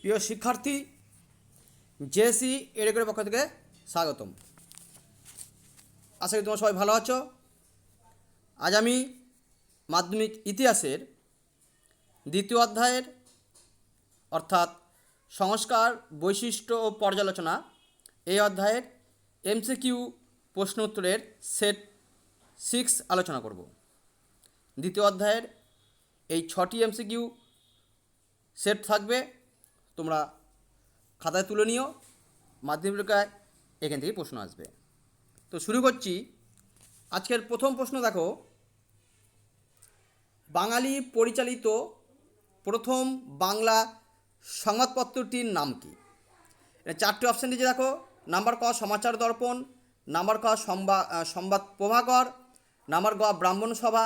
প্রিয় শিক্ষার্থী জেসি এডেকের পক্ষ থেকে স্বাগতম। আশা করি তোমরা সবাই ভালো আছো। আজ আমি মাধ্যমিক ইতিহাসের দ্বিতীয় অধ্যায়ের অর্থাৎ সংস্কার, বৈশিষ্ট্য ও পর্যালোচনা এই অধ্যায়ের এমসিকিউ প্রশ্ন উত্তরের সেট সিক্স আলোচনা করব। দ্বিতীয় অধ্যায়ের এই ছটি এমসিকিউ সেট থাকবে। তোমরা খাতায় তুলে নিও, মাধ্যমিক পরীক্ষায় এখান থেকেই প্রশ্ন আসবে। তো শুরু করছি। আজকের প্রথম প্রশ্ন দেখো। বাঙালি পরিচালিত প্রথম বাংলা সংবাদপত্রটির নাম কি? চারটি অপশান দিয়েছে দেখো। নাম্বার ক, সমাচার দর্পণ। নাম্বার ক সংবাদ সংবাদ প্রভাকর। নাম্বার গ, ব্রাহ্মণ সভা।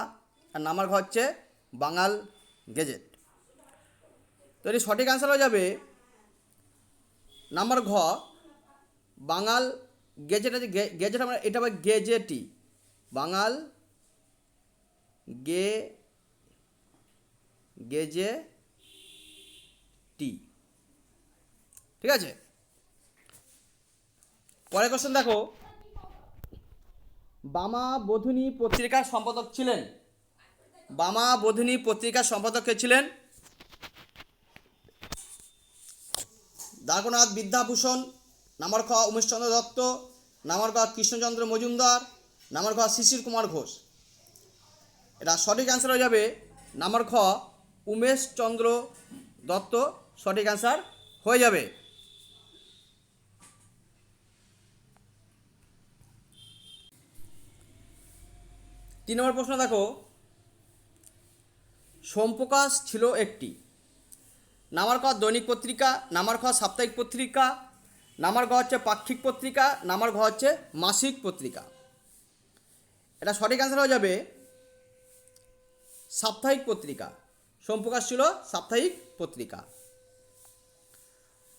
আর নাম্বার ঘ হচ্ছে বাঙাল গেজেট। তো এটি সঠিক অ্যান্সার হয়ে যাবে নাম্বার ঘ, বাঙাল গেজেট আছে গেজেট আমরা, এটা হবে গেজেটি বাঙাল গে গেজে টি ঠিক আছে? পরের কোশ্চেন দেখো। বামা বোধনী পত্রিকার সম্পাদক ছিলেন। বামা বোধনী পত্রিকার সম্পাদক কে ছিলেন? দ্বারকনাথ বিদ্যাভূষণ নামার খ উমেশচন্দ্র দত্ত নামার খ কৃষ্ণচন্দ্র মজুমদার নামার খ শিশির কুমার ঘোষ। এটা সঠিক অ্যান্সার হয়ে যাবে নাম্বার খ উমেশচন্দ্র দত্ত, সঠিক অ্যান্সার হয়ে যাবে। তিন নম্বর প্রশ্ন দেখো, সোমপ্রকাশ ছিল একটি। নামার ক দৈনিক পত্রিকা, নামার খ সাপ্তাহিক পত্রিকা, নামার ঘ হচ্ছে পাক্ষিক পত্রিকা, নামার ঘ হচ্ছে মাসিক পত্রিকা। এটা সঠিক অ্যান্সার হয়ে যাবে সাপ্তাহিক পত্রিকা। সোমপ্রকাশ ছিল সাপ্তাহিক পত্রিকা।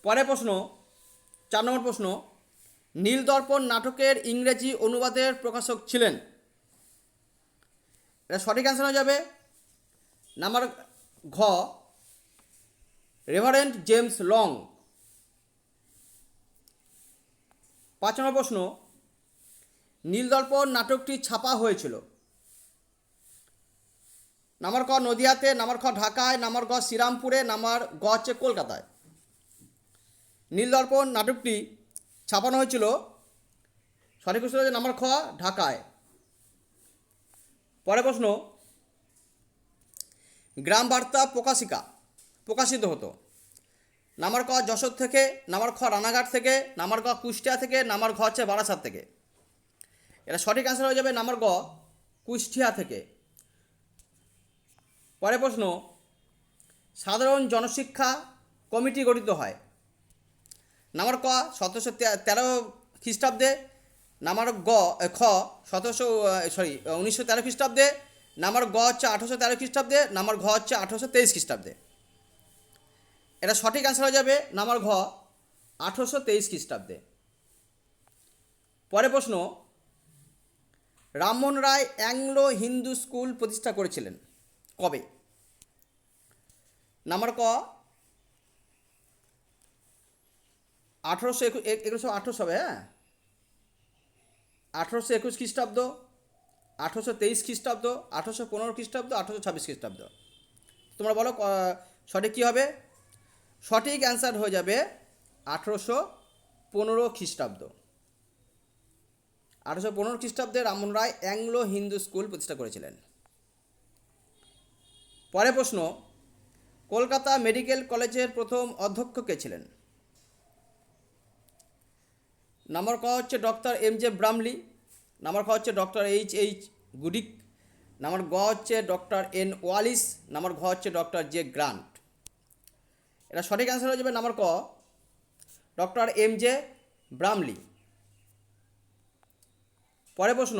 পরের প্রশ্ন, চার নম্বর প্রশ্ন, নীলদর্পণ নাটকের ইংরেজি অনুবাদের প্রকাশক ছিলেন? এটা সঠিক অ্যান্সার হয়ে যাবে নাম্বার ঘ রেভারেন্ট জেমস লং। পাঁচ নম্বর প্রশ্ন, নীলদর্পণ নাটকটি ছাপা হয়েছিল। নামার ক নদিয়াতে নামার খ ঢাকায় নামার গ শ্রীরামপুরে, নামার গ হচ্ছে কলকাতায়। নীলদর্পণ নাটকটি ছাপানো হয়েছিল সঠিক উত্তর হচ্ছে নাম্বার খ ঢাকায়। পরের প্রশ্ন গ্রাম বার্তা প্রকাশিকা। প্রকাশিত হতো। নামার ক যশোর থেকে নামার খ রানাঘাট থেকে নামার গ কুষ্টিয়া থেকে নামার ঘ হচ্ছে বারাসাত থেকে। এটা সঠিক অ্যান্সার হয়ে যাবে নামার গ কুষ্টিয়া থেকে। পরে প্রশ্ন, সাধারণ জনশিক্ষা কমিটি গঠিত হয়। নামার ক সতেরোশো তেরো খ্রিস্টাব্দে নামার গ খ, সতেরোশো সরি উনিশশো তেরো খ্রিস্টাব্দে নামার গ হচ্ছে আঠেরোশো তেরো খ্রিস্টাব্দে নামার ঘ হচ্ছে আঠেরোশো তেইশ খ্রিস্টাব্দে। এটা সঠিক অ্যান্সার হয়ে যাবে নামার ঘ, আঠেরোশো তেইশ খ্রিস্টাব্দে। পরে প্রশ্ন, রামমোহন রায় অ্যাংলো হিন্দু স্কুল প্রতিষ্ঠা করেছিলেন কবে? নাম্বার ক, আঠেরোশো একুশ একুশশো আঠেরোশো হবে হ্যাঁ? আঠেরোশো একুশ খ্রিস্টাব্দ, আঠেরোশো তেইশ খ্রিস্টাব্দ, আঠেরোশো পনেরো খ্রিস্টাব্দ, আঠেরোশো ছাব্বিশ খ্রিস্টাব্দ। তোমরা বলো সঠিক কী হবে? সঠিক অ্যান্সার হয়ে যাবে আঠেরোশো পনেরো খ্রিস্টাব্দ। আঠেরোশো পনেরো খ্রিস্টাব্দে রামমোহন রায় অ্যাংলো হিন্দু স্কুল প্রতিষ্ঠা করেছিলেন। পরে প্রশ্ন, কলকাতা মেডিকেল কলেজের প্রথম অধ্যক্ষ কে ছিলেন? নাম্বার ক হচ্ছে doctor M J Bramley number খ হচ্ছে doctor H H Goodeve, number গ হচ্ছে ডক্টর এন ওয়ালিস, নাম্বার ঘ হচ্ছে ডক্টর জে গ্রান্ট। এটা সঠিক অ্যান্সার হয়ে যাবে নাম্বার ক ডক্টর এম জে ব্রামলি পরে প্রশ্ন,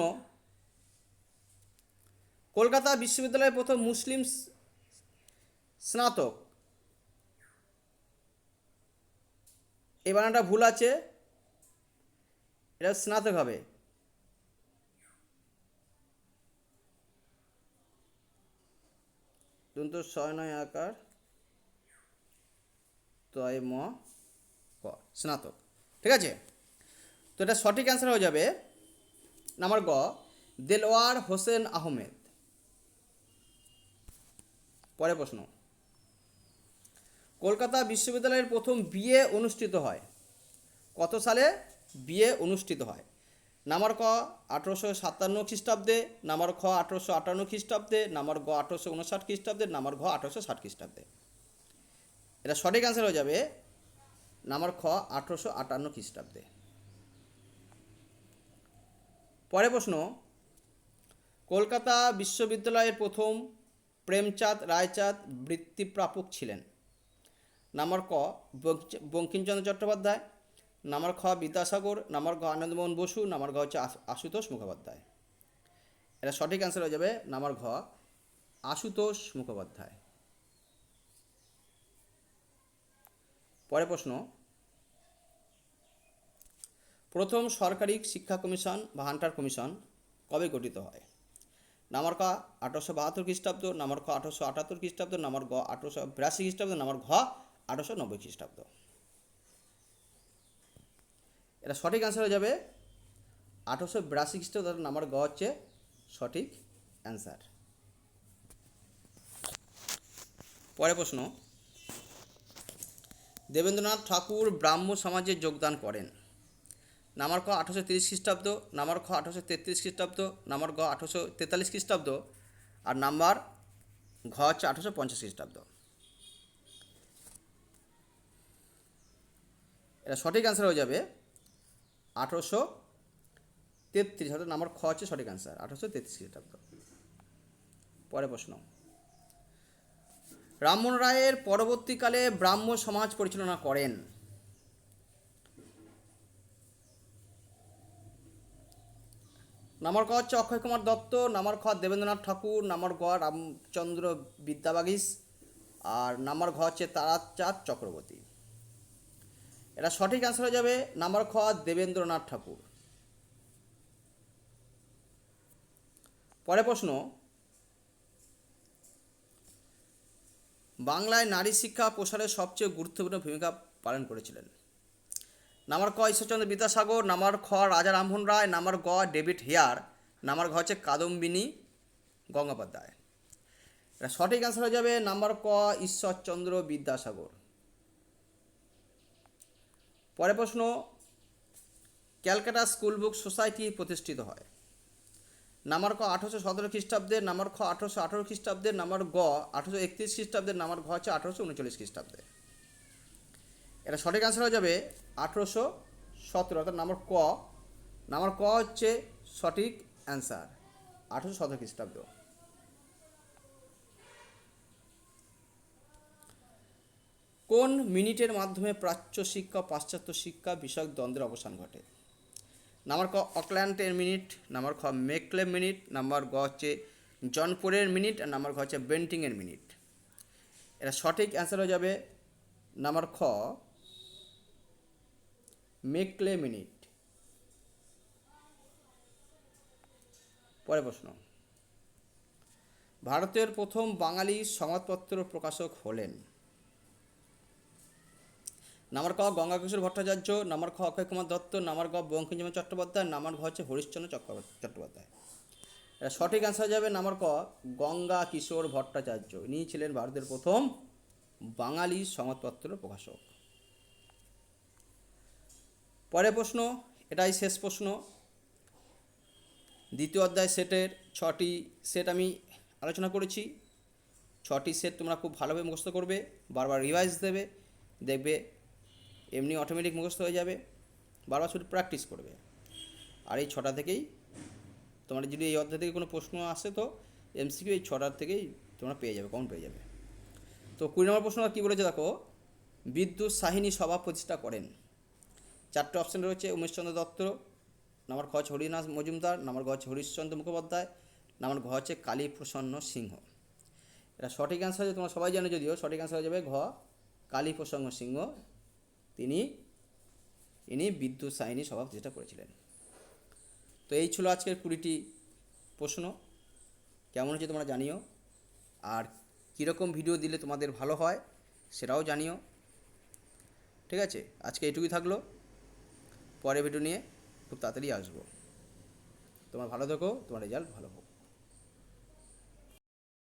কলকাতা বিশ্ববিদ্যালয়ের প্রথম মুসলিম স্নাতক। এই বানানটা ভুল আছে, এটা স্নাতক হবে। দন্ত ছয় নয় আকার। তয় ম ক। স্নাতক। ঠিক আছে? তো এটা সঠিক অ্যান্সার হয়ে যাবে নাম্বার গ, দেলওয়ার হোসেন আহমেদ। পরে প্রশ্ন। কলকাতা বিশ্ববিদ্যালয়ের প্রথম বিয়ে অনুষ্ঠিত হয়। কত সালে বিয়ে অনুষ্ঠিত হয়? নাম্বার ক, আঠেরোশো সাতান্ন খ্রিস্টাব্দে নাম্বার খ, আঠেরোশো আটান্ন খ্রিস্টাব্দে নাম্বার গ, আঠেরোশো উনষাট খ্রিস্টাব্দে নাম্বার ঘ আঠেরোশো ষাট খ্রিস্টাব্দে। এটা সঠিক অ্যান্সার হয়ে যাবে নাম্বার খ, আঠেরোশো আটান্ন খ্রিস্টাব্দে। পরে প্রশ্ন, কলকাতা বিশ্ববিদ্যালয়ের প্রথম প্রেমচাঁদ রায়চাঁদ বৃত্তিপ্রাপক ছিলেন। নাম্বার ক বঙ্কিমচন্দ্র চট্টোপাধ্যায়। নাম্বার খ, বিদ্যাসাগর। নাম্বার গ, আনন্দমোহন বসু। নাম্বার ঘ হচ্ছে আশুতোষ মুখোপাধ্যায়। এটা সঠিক অ্যান্সার হয়ে যাবে। নাম্বার ঘ, আশুতোষ মুখোপাধ্যায়। পরে প্রশ্ন, প্রথম সরকারি শিক্ষা কমিশন বা হান্টার কমিশন কবে গঠিত হয়? নাম্বার ক আঠারোশো বাহাত্তর খ্রিস্টাব্দ নাম্বার খ আঠারোশো আটাত্তর খ্রিস্টাব্দ নাম্বার গ আঠারোশো বিরাশি খ্রিস্টাব্দ নাম্বার ঘ আঠারোশো নব্বই খ্রিস্টাব্দ। এটা সঠিক অ্যান্সার হয়ে যাবে। আঠারোশো বিরাশি খ্রিস্টাব্দ নাম্বার গ হচ্ছে সঠিক অ্যান্সার পরে প্রশ্ন দেবেন্দ্রনাথ ঠাকুর ব্রাহ্ম সমাজে যোগদান করেন। নামার ক আঠারোশো তিরিশ খ্রিস্টাব্দ নামার খ আঠারোশো তেত্রিশ খ্রিস্টাব্দ নামার গ আঠারোশো তেতাল্লিশ খ্রিস্টাব্দ আর নাম্বার ঘ হচ্ছে আঠারোশো পঞ্চাশ খ্রিস্টাব্দ। এটা সঠিক অ্যান্সার হয়ে যাবে আঠারোশো তেত্রিশ, অর্থাৎ নাম্বার খ হচ্ছে সঠিক অ্যান্সার আঠারোশো তেত্রিশ খ্রিস্টাব্দ। পরে প্রশ্ন। রামমোহন রায়ের পরবর্তীকালে ব্রাহ্ম সমাজ পরিচালনা করেন। নামার ক হচ্ছে অক্ষয় কুমার দত্ত, নামার খ দেবেন্দ্রনাথ ঠাকুর, নামার গ রামচন্দ্র বিদ্যাবাগীশ আর নামার ঘ হচ্ছে তারাচাঁদ চক্রবর্তী। এটা সঠিক অ্যান্সার হয়ে যাবে নাম্বার খ দেবেন্দ্রনাথ ঠাকুর। পরে প্রশ্ন বাংলায় নারী শিক্ষা প্রসারে সবচেয়ে গুরুত্বপূর্ণ ভূমিকা পালন করেছিলেন। নামার ক ঈশ্বরচন্দ্র বিদ্যাসাগর, নামার খ রাজা রামমোহন রায়, নামার গ ডেভিড হেয়ার, নামার ঘ হচ্ছে কাদম্বিনী গঙ্গোপাধ্যায়। সঠিক অ্যান্সার হয়ে যাবে নাম্বার ক ঈশ্বরচন্দ্র বিদ্যাসাগর। পরে প্রশ্ন, ক্যালকাটা স্কুল বুক সোসাইটি প্রতিষ্ঠিত হয়। নামার ক আঠারোশো সতেরো খ্রিস্টাব্দে নামার খ আঠারোশো আঠারো খ্রিস্টাব্দে নামার গ আঠারোশো একত্রিশ খ্রিস্টাব্দে নামার ঘ হচ্ছে আঠারোশো উনচল্লিশ খ্রিস্টাব্দে এটা সঠিক অ্যান্সার হয়ে যাবে আঠেরোশো সতেরো, অর্থাৎ নাম্বার ক। নাম্বার ক হচ্ছে সঠিক অ্যান্সার আঠারোশো সতেরো খ্রিস্টাব্দ। কোন মিনিটের মাধ্যমে প্রাচ্য শিক্ষা পাশ্চাত্য শিক্ষা বিষয়ক দ্বন্দ্বের অবসান ঘটে? নাম্বার ক অকল্যান্ডের মিনিট নাম্বার খ মেকলে মিনিট নাম্বার গ হচ্ছে জনপুরের মিনিট, আর নাম্বার ঘ হচ্ছে বেন্টিংয়ের মিনিট। এটা সঠিক অ্যান্সার হয়ে যাবে নাম্বার খ, মেকলে মিনিট। পরে প্রশ্ন। ভারতের প্রথম বাঙালি সংবাদপত্র প্রকাশক হলেন। নামার ক গঙ্গাকিশোর ভট্টাচার্য, নামার খ অক্ষয় কুমার দত্ত, নামার গ বঙ্কিমচন্দ্র চট্টোপাধ্যায়, নামার ঘ হচ্ছে হরিশ্চন্দ্র চট্টোপাধ্যায়। এটা সঠিক অ্যান্সার যাবে নামার ক গঙ্গা কিশোর ভট্টাচার্য। ইনি ছিলেন ভারতের প্রথম বাঙালি সংবাদপত্র প্রকাশক। পরের প্রশ্ন, এটাই শেষ প্রশ্ন। দ্বিতীয় অধ্যায় সেটের ছটি সেট আমি আলোচনা করেছি। ছটি সেট তোমরা খুব ভালোভাবে মুখস্থ করবে, বারবার রিভাইজ দেবে, দেখবে এমনি অটোমেটিক মুখস্থ হয়ে যাবে, বারবার শুধু প্র্যাকটিস করবে। আর এই ছটা থেকেই তোমার যদি এই অধ্যায় থেকে কোনো প্রশ্ন আসে তো এমসিকিউ এই ছটার থেকেই তোমরা পেয়ে যাবে কমন পেয়ে যাবে। তো কুড়ি নম্বর প্রশ্ন কী বলেছে দেখো? বিদ্যুৎ সাহিনী সভা প্রতিষ্ঠা করেন। চারটে অপশান রয়েছে, উমেশচন্দ্র দত্ত, নাম্বার খ হরিনাথ মজুমদার, নাম্বার ঘ হচ্ছে হরিশচন্দ্র মুখোপাধ্যায়, নাম্বার ঘ হচ্ছে কালী প্রসন্ন সিংহ। এটা সঠিক অ্যান্সার তোমরা সবাই জানো যদিও, সঠিক অ্যান্সার হয়ে যাবে ঘ কালী প্রসন্ন সিংহ তিনি, ইনি বিদ্যুৎ সাহিনী সভা প্রতিষ্ঠা করেছিলেন। তো এই ছিল আজকের কুড়িটি প্রশ্ন। কেমন হচ্ছে তোমরা জানিও। আর কীরকম ভিডিও দিলে তোমাদের ভালো হয় সেটাও জানিও। ঠিক আছে? আজকে এটুকুই থাকল। পরের ভিডিও নিয়ে খুব তাড়াতাড়ি আসব। তোমার ভালো থেকো, তোমার রেজাল্ট ভালো হোক।